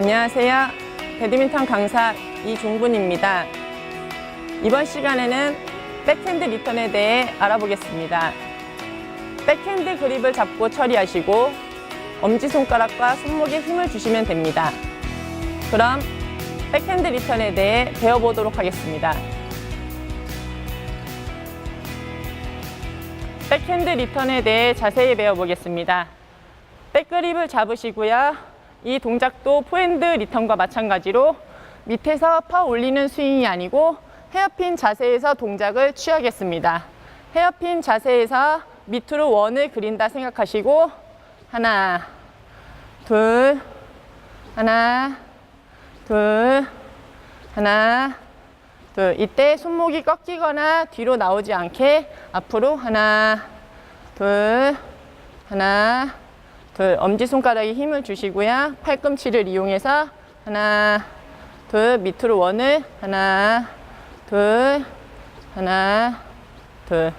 안녕하세요. 배드민턴 강사 이종분입니다. 이번 시간에는 백핸드 리턴에 대해 알아보겠습니다. 백핸드 그립을 잡고 처리하시고 엄지손가락과 손목에 힘을 주시면 됩니다. 그럼 백핸드 리턴에 대해 배워보도록 하겠습니다. 백핸드 리턴에 대해 자세히 배워보겠습니다. 백그립을 잡으시고요. 이 동작도 포핸드 리턴과 마찬가지로 밑에서 퍼 올리는 스윙이 아니고 헤어핀 자세에서 동작을 취하겠습니다. 헤어핀 자세에서 밑으로 원을 그린다 생각하시고 하나, 둘, 하나, 둘, 하나, 둘. 이때 손목이 꺾이거나 뒤로 나오지 않게 앞으로 하나, 둘, 하나, 둘. 엄지손가락에 힘을 주시고요. 팔꿈치를 이용해서 하나, 둘. 밑으로 원을 하나, 둘, 하나, 둘.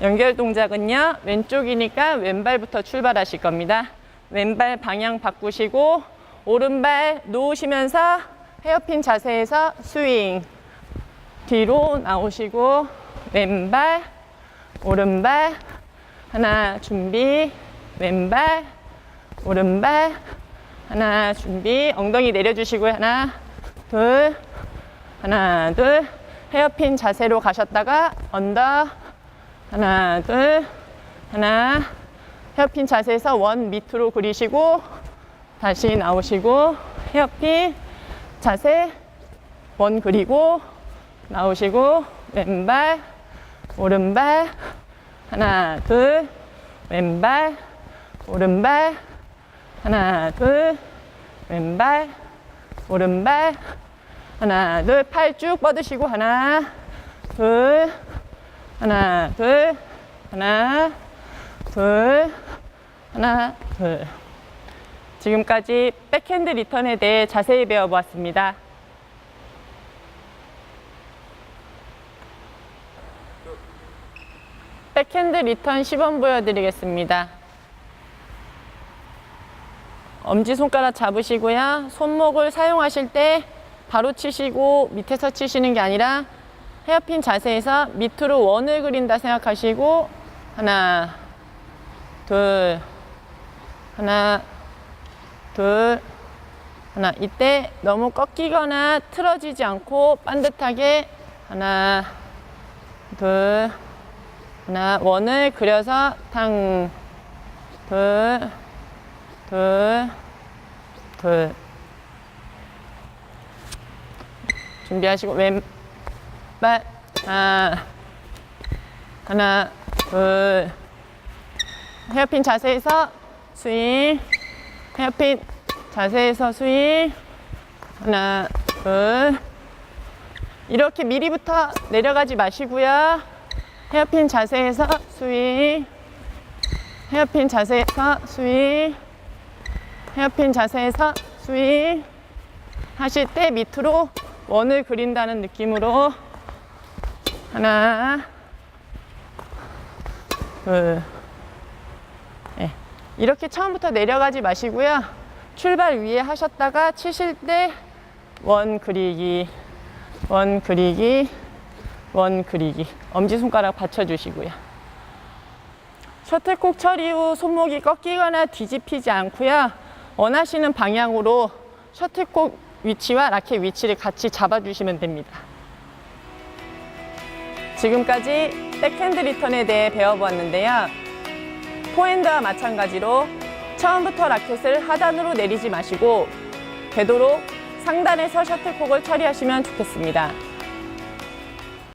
연결 동작은요. 왼쪽이니까 왼발부터 출발하실 겁니다. 왼발 방향 바꾸시고 오른발 놓으시면서 헤어핀 자세에서 스윙. 뒤로 나오시고 왼발, 오른발 하나 준비 왼발 오른발 하나 준비. 엉덩이 내려주시고요 하나 둘 하나 둘. 헤어핀 자세로 가셨다가 언더 하나 둘 하나. 헤어핀 자세에서 원 밑으로 그리시고 다시 나오시고 헤어핀 자세 원 그리고 나오시고 왼발 오른발 하나 둘 왼발 오른발. 하나 둘. 왼발. 오른발. 하나 둘. 팔 쭉 뻗으시고 하나 둘. 하나 둘. 하나 둘. 하나 둘. 지금까지 백핸드 리턴에 대해 자세히 배워보았습니다. 백핸드 리턴 시범 보여드리겠습니다. 엄지손가락 잡으시고요. 손목을 사용하실 때 바로 치시고 밑에서 치시는 게 아니라 헤어핀 자세에서 밑으로 원을 그린다 생각하시고 하나, 둘, 하나, 둘, 하나. 이때 너무 꺾이거나 틀어지지 않고 반듯하게 하나, 둘, 하나 원을 그려서 탕, 둘, 둘, 둘. 준비하시고 왼발 하나, 하나, 둘. 헤어핀 자세에서 스윙, 헤어핀 자세에서 스윙, 하나, 둘. 이렇게 미리부터 내려가지 마시고요. 헤어핀 자세에서 스윙 헤어핀 자세에서 스윙 헤어핀 자세에서 스윙 하실 때 밑으로 원을 그린다는 느낌으로. 하나 둘 네. 이렇게 처음부터 내려가지 마시고요. 출발 위에 하셨다가 치실 때 원 그리기 원 그리기 원 그리기. 엄지손가락 받쳐주시고요. 셔틀콕 처리 후 손목이 꺾이거나 뒤집히지 않고요 원하시는 방향으로 셔틀콕 위치와 라켓 위치를 같이 잡아주시면 됩니다 지금까지 백핸드 리턴에 대해 배워보았는데요 포핸드와 마찬가지로 처음부터 라켓을 하단으로 내리지 마시고 되도록 상단에서 셔틀콕을 처리하시면 좋겠습니다.